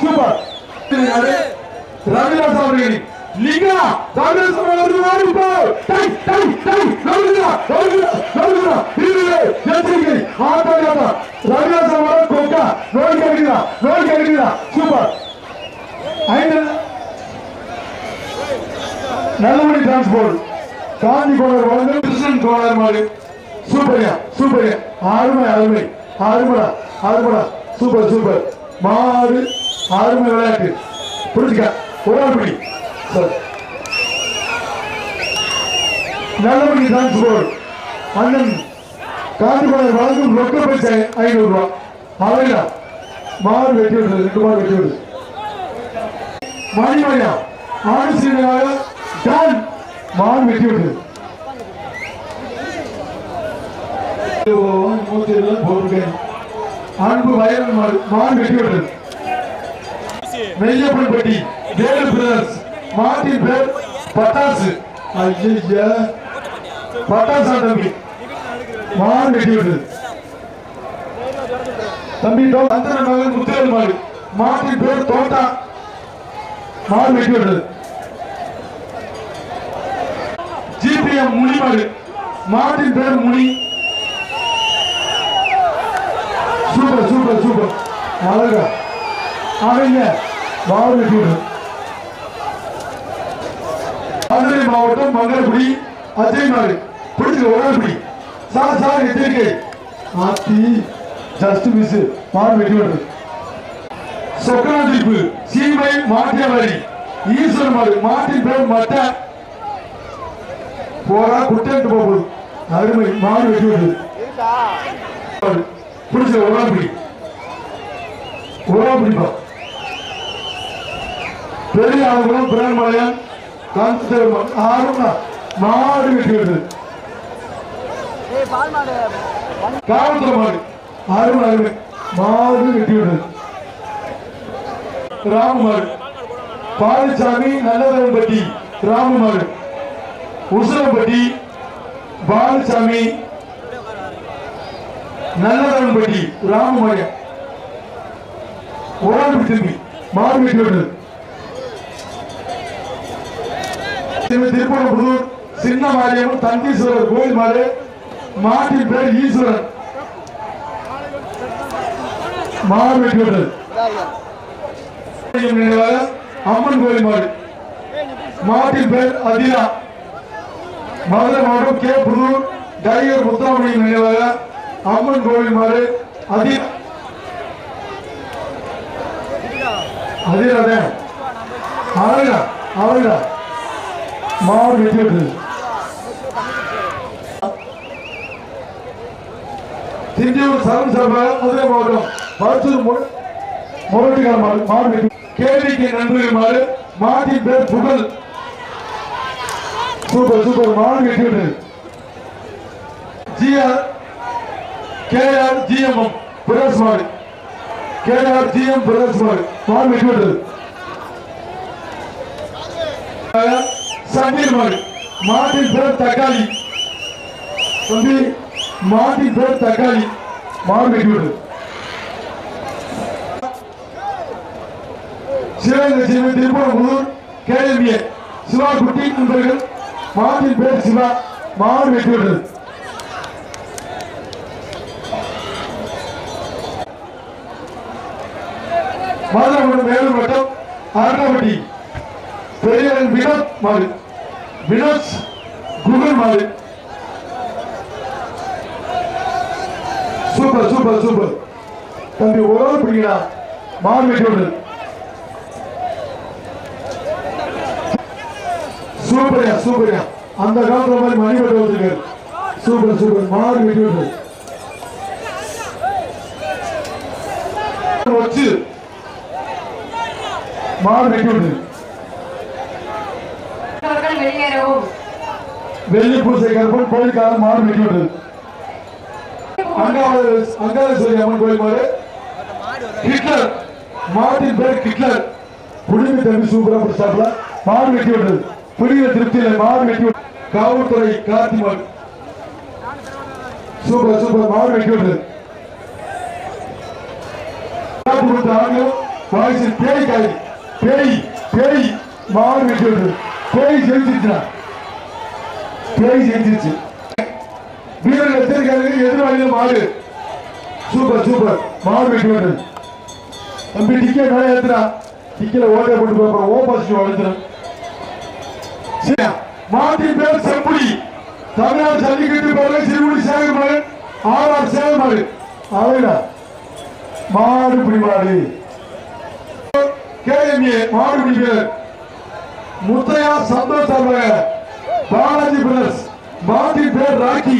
Super Ravidas ಅವರಿಗೆ ಲಿಂಗ ಕಾಂಗ್ರೆಸ್ ಅವರು ಮಾಡಿದ್ದು ಟೈ ಟೈ ಟೈ ನಡುಗಿದ ನಡುಗಿದ ನಡುಗಿದ ಹೀಗಿದೆ ಜನತೆಗೆ ಆಟಗಾರ ರವಿದಾಸ್ ಅವರ ಕೊಟ್ಟ ನೋಡ್ಕೊಂಡಿದ್ದೀರಾ ನೋಡ್ಕೊಂಡಿದ್ದೀರಾ ಸೂಪರ್ ಐದರ காங்கிரஸ் நல்லமணி டிரான்ஸ்போர்ட் காந்தி கோணர் வழங்கும் கிருஷ்ணன் கோணர் மாடு. சூப்பரியா சூப்பரியா. அருமை அருமை. அருமடா அருமடா. Super super. மாடு அருமை விளையாட்டு. புரிஞ்சுக்க? ஒரு ஆள் பிடி. சார். நல்லமணி டிரான்ஸ்போர்ட் அண்ணன் காந்தி கோணர் வழங்கும் ரொக்க பைசா ஐநூறு ரூபா அவையா மாடு வெட்டி விடுது ரெண்டு மாடு வெட்டி விடுது. மணிமணியா ஆடு சீனாக டான் மான் வெட்டி விட்டது நூத்தி இருபது போட்டிருக்கேன் அன்பு வயல் மான் வெட்டி விட்டது மெய்யப்பன் பட்டி வேலு பிரதர்ஸ் மாட்டின் பேர் பட்டாசு. ஐயா பட்டாசா தம்பி? மான் வெட்டி விட்டது தம்பி தோ- சந்திரன் மகன் முத்துவேல் மாடு. மாட்டின் பேர் தோட்டா. மான் வெட்டி விடுறது ஜிபிஎம் முனி மாட்டின் பேர் முனி. Super super super. அழகா. அவங்க மாடு வெட்டி மதுரை மாவட்டம் மங்களகுடி அஜய் மாடு பிடிச்சு உடல்படி சார் சார் எச்சரிக்கை. ஆத்தி ஜஸ்ட் மிஸ் மாடு வெட்டி விடுறது சொக்கநாதிப்பு சீமை மாட்டியவரி. ஈஸ்வரன் மாடு மாட்டின் பேர் மட்ட போறா குட்டேட்டு போகுது அருமை மாடு வெட்டி விடுது மாடு. பிடிச்ச ஒரு பிடி பிடிப்பா பெரிய ஆளுங்களும் பிரான்மலையன் காஞ்சிபுரம் மாடு. ஆறுனா மாடு வெட்டி விடுது காவல்துறை மாடு. அருமை அருமை. மாடு வெட்டி விடுது ராமமாடு பாலசாமி நல்லதரம்பட்டி ராமமாடு உசுரம்பட்டி பாலசாமி நல்லதன்பட்டி ராமமாடு ஓராண்டு திரும்பி மாடு திருப்பூர் சின்ன மாரியம்மன் தந்தீஸ்வரர் கோயில் மாறு மாட்டின் பேர் ஈஸ்வரன். மாடு நினைவாக அம்மன் கோயில் மாறு. மாட்டின் பேர் அதிலா மதுரை மாவட்டம் கே. புதூர் டைகர் முத்துராமணி நினைவாக அம்மன் கோவில் மாறு அதி அதிலாதே அவர்களா அவர்களா மாவட்ட வெட்டி விட்டது திண்டியூர் சரண் சபை மதுரை மாவட்டம் மருத்தூர் மு- முரட்டுக்கார மாடு கேள்விக்கு நண்பர்கள் மாறு மாட்டின் பேர் புகழ். Super super. மாடு வெட்டி விட்டது ஜிஆர் கேஆர் ஜிஎம் பிரதர்ஸ் மாடு. கேஆர் ஜிஎம் பிரதர்ஸ் மாடு. மாடு வெட்டி விட்டது சமீர் மாடு. மாட்டின் பேர் தக்காளி. தம்பி மாட்டின் பேர் தக்காளி. மாடு வெட்டி விட்டது சிவகங்கை சிவன் திருப்பூர் கேள்வியே சிவா குட்டி நண்பர்கள் மாட்டின் பேர் சிவா மாடு வெட்டி விட்டது மாதவரம் மேலும் வட்டம் அருணாவட்டி பெரியவன் வினோத் மாடு வினோத் குகன் மாடு சூப்பர் சூப்பர் சூப்பர். தம்பி ஒரு பிடிக்கலாம் மாடு வெட்டி விடுறது சூப்பர்யா சூப்பர்யா அந்த காலத்துல மாதிரி மணி வெட்ட வந்திருக்காரு சூப்பர் சூப்பர். மாடு வெட்டி வச்சு. மாடு வெட்டி வெள்ளி பூசை கருப்பன் கோயிலுக்காக மாறு வெட்டி விடுறது அங்காவது அங்காளேஸ்வரி அம்மன் கோயில் மாதிரி. ஹிட்லர். மாட்டின் பேர் ஹிட்லர். குடிமை தம்பி சூப்பரா பிடிச்சாப்ல மாடு வெட்டி விடுது புதிய திருப்தியில மாடு வெட்டி காவல்துறை கார்த்திமான் சூப்பர் சூப்பர் மாடு வெட்டி விட்டு. காத்து வாய்ஸ் பேய் காய் பேய் பேய் மாடு வெட்டி விட்டு. பேய் செஞ்சிருச்சா பேய் செஞ்சிருச்சு. வீரர் எத்திருக்காரு எதிர்வாளியில மாடு. சூப்பர் சூப்பர் மாடு வெட்டி விட்டு. தம்பி டிக்கெட் மேலே ஏத்துறா டிக்கெல ஓட்டை போட்டு போய் ஓபாசிட்டிவ் வளர்த்துறேன் மாட்டின் பேர் செம்புடி தமிழ்நாடு ஜல்லிக்கட்டு பேர் சிறுபுடி சேகர் மகன் ஆர்ஆர் சேகர் மகன் மாடு பிடி கேஎம்ஏ மாடு பிடி முத்தையா சந்தோஷ் அவர்கள் பாலாஜி பிரதர்ஸ் மாட்டின் பேர் ராக்கி.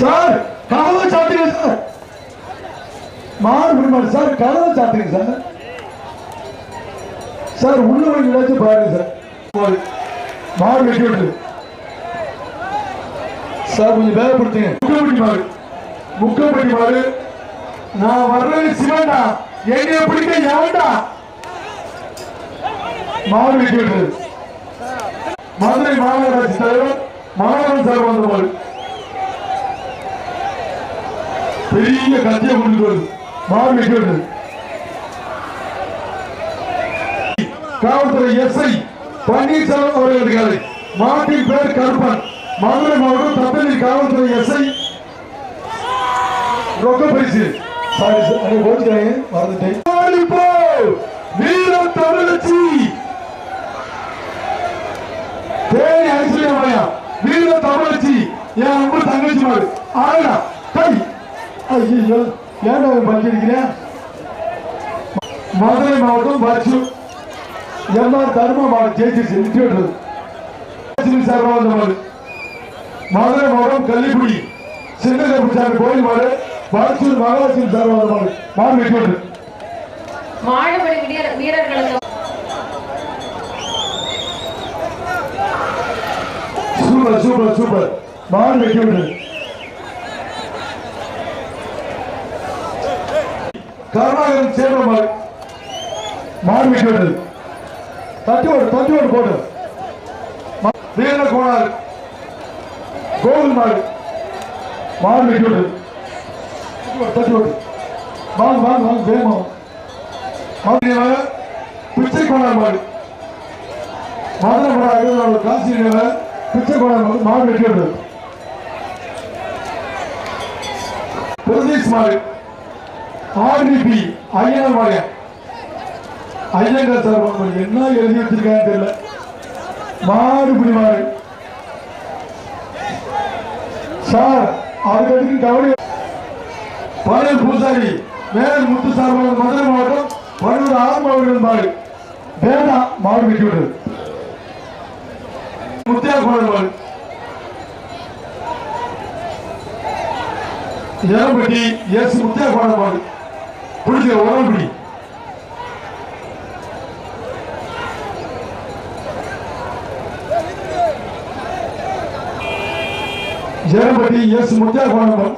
சார் கதவை சாத்துங்க சார். மாடு பிடி சார் கதவை சாத்துங்க சார். சார் உள்ள போய் ஏதாச்சும் பாருங்க சார். மாடு. வெட்டி விட்டு சார் கொஞ்சம் வேகப்படுத்துங்க முக்கப்பட்டி மாடு. முக்கப்பட்டி மாடு. நான் வர்றது சிவன்டா என்னைய பிடிக்க எவன்டா மாடு வெட்டி விட்டு மதுரை மாநகராட்சி தலைவர் மாணவன் சார் வந்த மாடு. பெரிய கத்தியை கொண்டு வருது. மாடு வெட்டி விட்டு காவல்துறை எஸ்ஐ பன்னீர்செல்வம் அவர்களுக்கு காலை மாட்டின் பேர் கருப்பன். மதுரை மாவட்டம் தப்பனி காவல்துறை எஸ்ஐ. ரொக்க பரிசு. சாரி சார் அதை போச்சுக்கிறேன் மறந்துட்டேன். வீரம் தமிழச்சி! தேனி ஐஸ்வர்யமாயா வீர தமிழச்சி. என் அன்பு தங்கச்சி மாடு. ஆடா கை ஐயோ ஏன்டா படிச்சிருக்கிறேன் மதுரை மாவட்டம் பச்சு எம்ஆர் தர்ம மாவட்டம் ஜெயிச்சிருச்சு விட்டுறது சார்பாக வந்த மாடு மதுரை மாவட்டம் கள்ளிக்குடி. சின்ன கருப்புச்சாமி கோயில் மாடு பரச்சூர் மகாலட்சுமி சார்பாக வந்த மாடு விட்டு மாடுபடி வீரர் வீரர்களுக்கு சூப்பர் சூப்பர் சூப்பர். மாடு விட்டு கருணாகரன் சேர்ந்த மாடு மாடு விட்டது தட்டி ஓடு தட்டி ஓடு போடு. ம- வீர கோணார் கோவில் மாடு. மாடு வெட்டி தட்டி ஓடு, தட்டி ஓடு வாங்க வாங்க வாங்க வேகமா வாங்க. பிச்சை கோணார் மாடு. மதுரை மாடு காசி பிச்சை கோணார் மாடு. மாடு வெட்டி விட்டது பிரதேஷ் மாடு. ஆர்டிபி ஐயனார் மாடு. ஐயங்கார் சார் என்ன எழுதி வச்சிருக்காங்க தெரியல. மாடு பிடி மாடு சார் அதுக்கு கவலை பழைய பூசாரி மேல் முத்து சார் மதுரை மாவட்டம் பன்னூர் ஆரம்ப அவர்கள் மாடு வேண்டாம் மாடு வெட்டி விட்டது. முத்தியா கோவில் மாடு ஏரம்பட்டி எஸ் முத்தியா கோவில் மாடு பிடிச்ச பிடி ஜெயம்பட்டி எஸ் முத்தியா கோணம்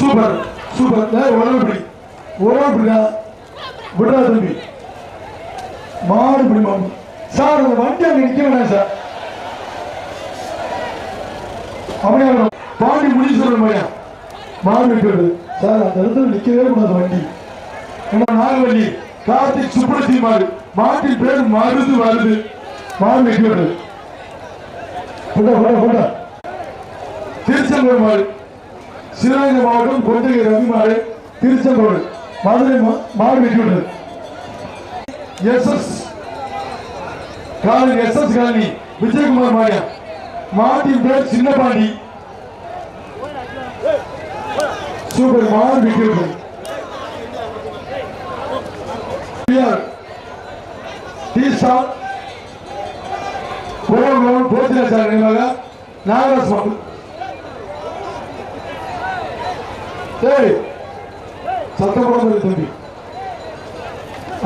சூப்பர் சூப்பர். ஏய், உடம்புடி உடம்புடிடா விடுறா தம்பி. மாடு பிடி மாடு சார் உங்க வண்டி அங்க நிக்க வேணாம் சார். அப்படியே வரணும். முடிச்சு சொல்ற மாதிரியா மாடு விட்டு சார் அந்த இடத்துல நிக்கவே கூடாது வண்டி. ஏன்னா நாகவல்லி. கார்த்திக் சுப்ரத்தி மாடு மாட்டின் பேர் மருது வருது. மாடு வெட்டி விடுது திருச்செங்கோடு மாடு சிவகங்கை மாவட்டம் கொண்டகை ரவி மாடு திருச்செங்கோடு. மதுரை மா- மாடு வெட்டி S SS colony S colony Vijayakumar மாடியா மாட்டின் பேர் சின்னபாண்டி. சூப்பர் மாடு வெட்டி விடுது பிஆர் டி ஸ்டார் கோவம் போத்திராச்சார நினைவாக நாகராஜ் மாடு ஏய் சத்தம் போடாம இரு தம்பி.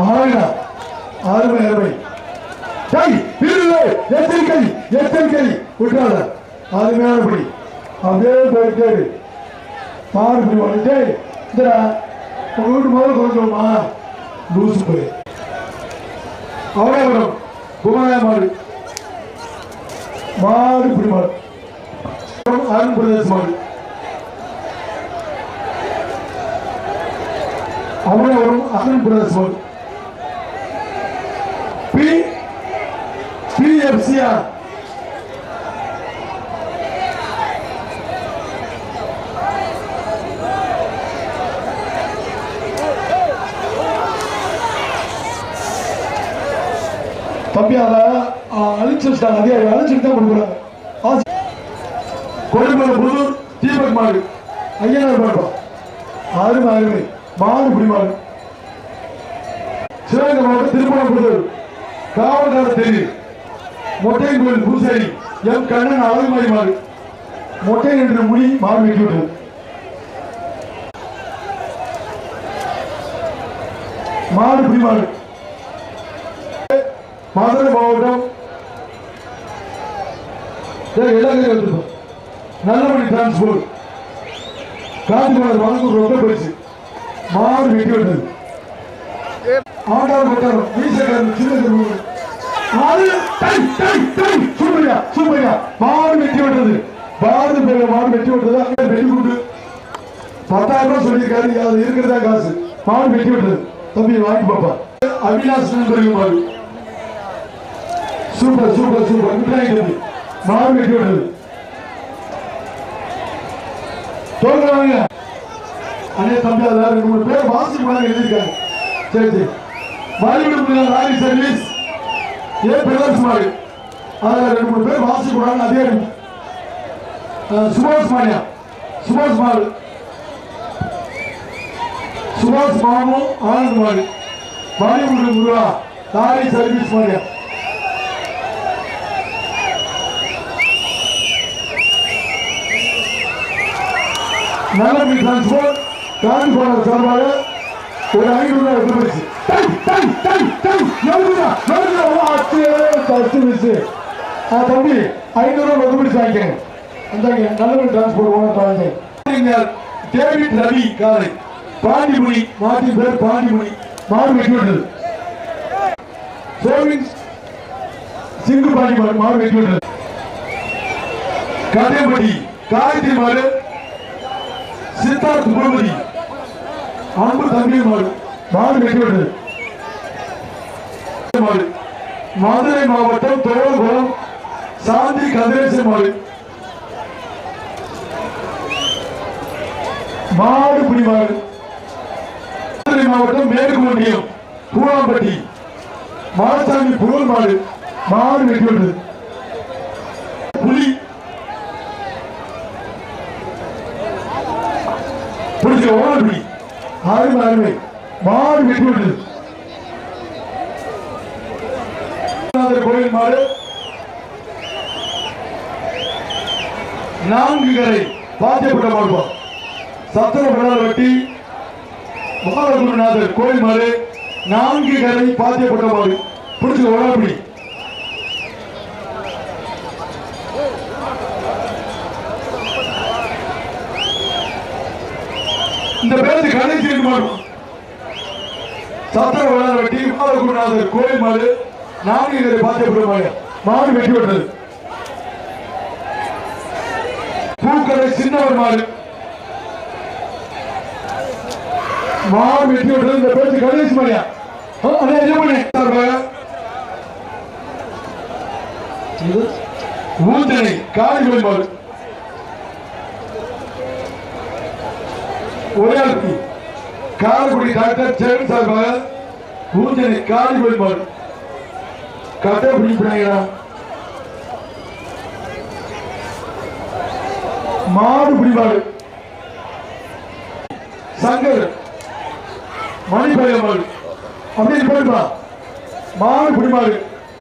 ஆயிடா அருமை அருமை டேய் வீரர்களே எச்சரிக்கை எச்சரிக்கை. விட்டுறாத அருமையானபடி அப்படியே போயிட்டே இரு. மாடு பிடிவாடு டேய் இந்தடா உங்க வீட்டு முதல்ல கொஞ்சமா லூசு போய். அவராபுரம் குமராய மாடு. மாடு பிடிமாடு. அருண் பிரதேச மாடு. அவராபுரம் அருண் பிரதேச மாடு. பி பிஎஃப்சிஆர் தம்பி அதை அழிச்சு வச்சிட்டாங்க. அதிகாரி அழிச்சுட்டு தான் கொடுக்குறாங்க? ஆசி- கொழும்புல புதூர் தீபக் மாடு. ஐயனார் பாடுறோம் அருமை அருமை. மாடு பிடி மாடு. சிவகங்கை மாவட்டம் திருப்பணம் புதூர். காவல்கார தெரிவு மொட்டை கோயில் பூசாரி எம். கண்ணன் அழகுமாரி மாடு. மொட்டை என்ற முடி மாடு வெட்டி விட்டது. மாடு பிடி மாடு. மதுரை மாவட்டம். ஏய், நல்லபடி டிரான்ஸ்போர்ட் காந்திமலர் வழங்கும் ரொம்ப போயிடுச்சு. மாறு வெட்டி விட்டது. ஆண்டாள் கொட்டாரம் வீசக்காரன் சின்ன திருமணம் மாடு டை சூப்பரியா சூப்பரியா. மாடு வெட்டி விட்டது. பாரதி பேர்ல மாடு வெட்டி விட்டது அங்கே வெட்டி கொண்டு பத்தாயிரம் ரூபாய் சொல்லியிருக்காரு அது இருக்கிறதா காசு. மாடு வெட்டி விட்டது. தம்பி வாங்கி பாப்பா. அவினாஷ் நண்பர்கள் மாடு. Super super super. மிட்டாய் தம்பி மாடு வெட்டி விட்டது தோல்றாங்க அண்ணே தம்பி அதில் ரெண்டு மூணு பேர் வாசி கூட எழுதியிருக்காங்க. சரி சரி. பாலிவுட் முன்னாள் ராணி சர்வீஸ் ஏ. பிரதர்ஸ் மாதிரி அதில் ரெண்டு மூணு பேர் வாசி கூட அதே சுபாஷ் மாடியா சுபாஷ் மாடு சுபாஷ் மாமு ஆனந்த் மாடு பாலிவுட் குருவா லாரி சர்வீஸ் மாடியா நல்லபடி டிரான்ஸ்போர்ட் காஞ்சிபுரம் சார்பாக ஒரு ஐநூறு ரூபாய் எடுத்து தம்பி ஐநூறு ரூபாய் நல்லபடி டிரான்ஸ்போர்ட் ஓனர் டேவிட் ரவி காலை பாண்டிமுனி மாட்டி பேர் பாண்டிமுனி. மாடு வெட்டி சிங்கு பாண்டி மாடு மாடு வெட்டி விட்டது சித்தார்த் குருமதி அன்பு தம்பி மாடு மாடு வெட்டி மாடு. மதுரை மாவட்டம் தோழகுளம் சாந்தி கதிரேசன் மாடு. மாடு பிடி மாடு. மதுரை மாவட்டம் மேற்கு ஒன்றியம் பூலாம்பட்டி மாடசாமி புகழ் மாடு மாடு வெட்டி புலி புடிச்சு ஓடி. அருமை அருமை. மாடு வெட்டி விட்டது கோயில் மாடு. நான்கு கரை பாத்தியப்பட்ட மாடுபா. சத்திர பிடால் வெட்டி. பாலகுருநாதர் கோயில் மாடு. நான்கு கரை பாத்தியப்பட்ட மாடு. பிடிச்சு ஓடாப்படி இந்த பேருக்கு கடைசி ரெண்டு மாடு சத்திர விழா வெட்டி பாலகுருநாதர் கோயில் மாடு நான்கு கரை பாத்தியப்பட்ட மாடு? மாடு வெட்டி விட்டது. பூக்கடை சின்னவர் மாடு. மாடு வெட்டி விட்டது இந்த பேருக்கு கடைசி மாடியா? அண்ணா என்ன பண்ணி ஊத்தனை காளிகோயில் மாடு. ஒரையாளுக்கு காரைக்குடி டாக்டர் ஜெகன் சார்பாக பூஞ்சனை காளிகோயில் மாடு கட்டை பிடிக்கிறாங்களா மாடு பிடிமாடு சங்கர். மணிபய அப்படின்னு போயிருப்பா மாடு பிடிமாடு